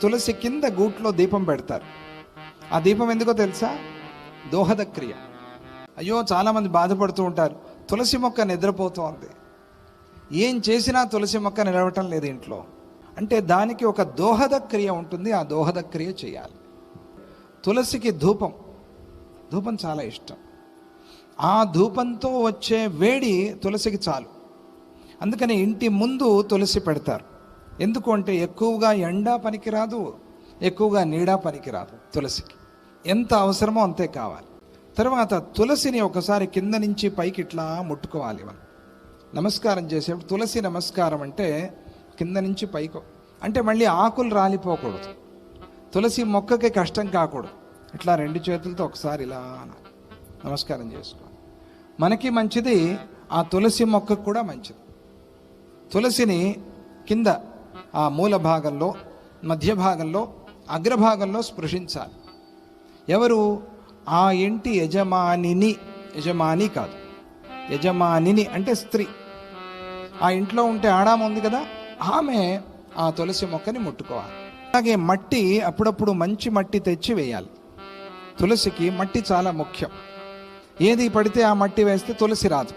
తులసి కింద గూట్లో దీపం పెడతారు. ఆ దీపం ఎందుకో తెలుసా? దోహద క్రియ అయ్యో చాలామంది బాధపడుతూ ఉంటారు. తులసి మొక్క నిద్రపోతోంది. ఏం చేసినా తులసి మొక్క నిలవటం లేదు ఇంట్లో. అంటే దానికి ఒక దోహద క్రియ ఉంటుంది ఆ దోహద క్రియ చేయాలి. తులసికి ధూపం. ధూపం చాలా ఇష్టం. ఆ ధూపంతో వచ్చే వేడి తులసికి చాలు. అందుకని ఇంటి ముందు తులసి పెడతారు. ఎందుకు అంటే ఎక్కువగా ఎండ పనికిరాదు ఎక్కువగా నీడ పనికిరాదు తులసికి. ఎంత అవసరమో అంతే కావాలి. తర్వాత తులసిని ఒకసారి కింద నుంచి పైకి ఇట్లా ముట్టుకోవాలి మనం. నమస్కారం చేసేప్పుడు తులసి నమస్కారం అంటే కింద నుంచి పైకి. అంటే మళ్ళీ ఆకులు రాలిపోకూడదు. తులసి మొక్కకి కష్టం కాకూడదు. ఇట్లా రెండు చేతులతో ఒకసారి ఇలా నమస్కారం చేసుకోవాలి. మనకి మంచిది ఆ తులసి మొక్కకు కూడా మంచిది. తులసిని కింద ఆ మూల భాగంలో మధ్య భాగంలో అగ్రభాగంలో స్పృశించాలి. ఎవరు? ఆ ఇంటి యజమానిని యజమాని కాదు. యజమానిని అంటే స్త్రీ. ఆ ఇంట్లో ఉంటే ఆడామ ఉంది కదా ఆమె ఆ తులసి మొక్కని ముట్టుకోవాలి. అలాగే మట్టి అప్పుడప్పుడు మంచి మట్టి తెచ్చి వేయాలి. తులసికి మట్టి చాలా ముఖ్యం. ఏది పడితే ఆ మట్టి వేస్తే తులసి రాదు.